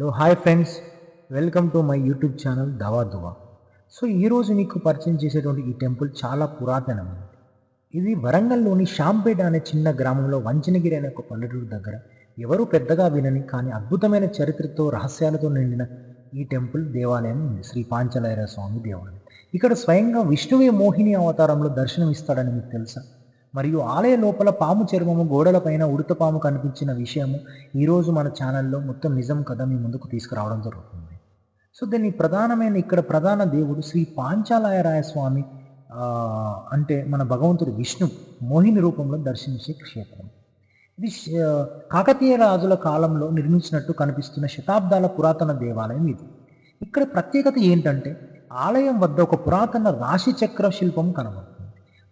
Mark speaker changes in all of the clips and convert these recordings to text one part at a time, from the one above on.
Speaker 1: Hello hi friends. Welcome to my YouTube channel దవా దువా. So ఈరోజు నీకు పరిచయం చేసేటువంటి ఈ టెంపుల్ చాలా పురాతనమైనది. ఇది వరంగల్లోని షాంపేట అనే చిన్న గ్రామంలో వంచనగిరి అనే ఒక పల్లెటూరు దగ్గర ఎవరు పెద్దగా వినని కానీ అద్భుతమైన చరిత్రతో రహస్యాలతో నిండిన ఈ టెంపుల్ దేవాలయం ఉంది. శ్రీ పాంచలైర స్వామి దేవాలయం. ఇక్కడ స్వయంగా విష్ణువే మోహిని అవతారంలో దర్శనం ఇస్తాడని మీకు తెలుసా? మరియు ఆలయ లోపల పాము చర్మము గోడలపైన ఉడత పాము కనిపించిన విషయము ఈరోజు మన ఛానల్లో మొత్తం నిజం కథ మీ ముందుకు తీసుకురావడం జరుగుతుంది. సో దీన్ని ప్రధానమైన ఇక్కడ ప్రధాన దేవుడు శ్రీ పాంచాలయరాయ స్వామి అంటే మన భగవంతుడు విష్ణు మోహిని రూపంలో దర్శించే క్షేత్రం. ఇది కాకతీయ రాజుల కాలంలో నిర్మించినట్టు కనిపిస్తున్న శతాబ్దాల పురాతన దేవాలయం ఇది. ఇక్కడ ప్రత్యేకత ఏంటంటే ఆలయం వద్ద ఒక పురాతన రాశి చక్ర శిల్పం కనబడుతుంది.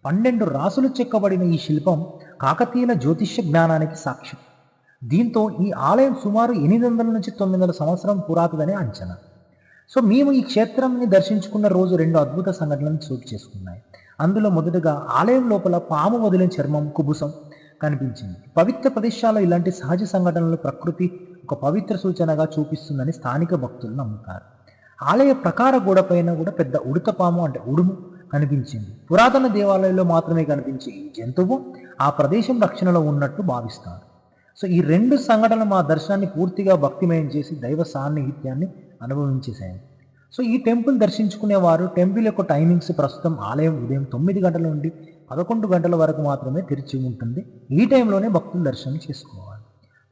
Speaker 1: పన్నెండు రాసులు చెక్కబడిన ఈ శిల్పం కాకతీయుల జ్యోతిష్య జ్ఞానానికి సాక్ష్యం. దీంతో ఈ ఆలయం సుమారు ఎనిమిది వందల నుంచి తొమ్మిది వందల సంవత్సరం పురాతదనే అంచనా. సో మేము ఈ క్షేత్రంని దర్శించుకున్న రోజు రెండు అద్భుత సంఘటనలు చోటు చేసుకున్నాయి. అందులో మొదటగా ఆలయం లోపల పాము వదిలిన చర్మం కుబుసం కనిపించింది. పవిత్ర ప్రదేశాల్లో ఇలాంటి సహజ సంఘటనలు ప్రకృతి ఒక పవిత్ర సూచనగా చూపిస్తుందని స్థానిక భక్తులు నమ్ముతారు. ఆలయ ప్రకార గోడపైన కూడా పెద్ద ఉడతపాము అంటే ఉడుము కనిపించింది. పురాతన దేవాలయంలో మాత్రమే కనిపించే ఈ జంతువు ఆ ప్రదేశం రక్షణలో ఉన్నట్టు భావిస్తారు. సో ఈ రెండు సంఘటనలు మా దర్శనాన్ని పూర్తిగా భక్తిమయం చేసి దైవ సాన్నిహిత్యాన్ని అనుభవించేసాయి సో ఈ టెంపుల్ దర్శించుకునే వారు టెంపుల్ యొక్క టైమింగ్స్ ప్రస్తుతం ఆలయం ఉదయం తొమ్మిది గంటల నుండి పదకొండు గంటల వరకు మాత్రమే తెరిచి ఉంటుంది. ఈ టైంలోనే భక్తులు దర్శనం చేసుకోవాలి.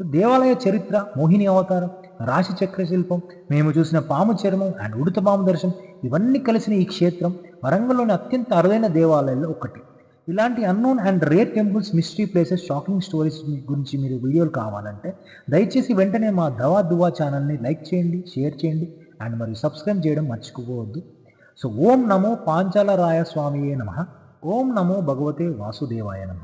Speaker 1: దేవాలయ చరిత్ర మోహిని అవతారం రాశి చక్ర శిల్పం మేము చూసిన పాము చర్మం అండ్ ఉడత పాము దర్శనం ఇవన్నీ కలిసిన ఈ క్షేత్రం వరంగల్లోని అత్యంత అరుదైన దేవాలయాల్లో ఒకటి. ఇలాంటి unknown and rare temples mystery places shocking stories గురించి మీరు వీడియోలు కావాలంటే దయచేసి వెంటనే మా దవా దువా ఛానల్ని లైక్ చేయండి షేర్ చేయండి అండ్ మరియు సబ్స్క్రైబ్ చేయడం మర్చిపోవద్దు. సో ఓం నమో పాంచాలరాయ స్వామియే నమ. ఓం నమో భగవతే వాసుదేవాయ నమ.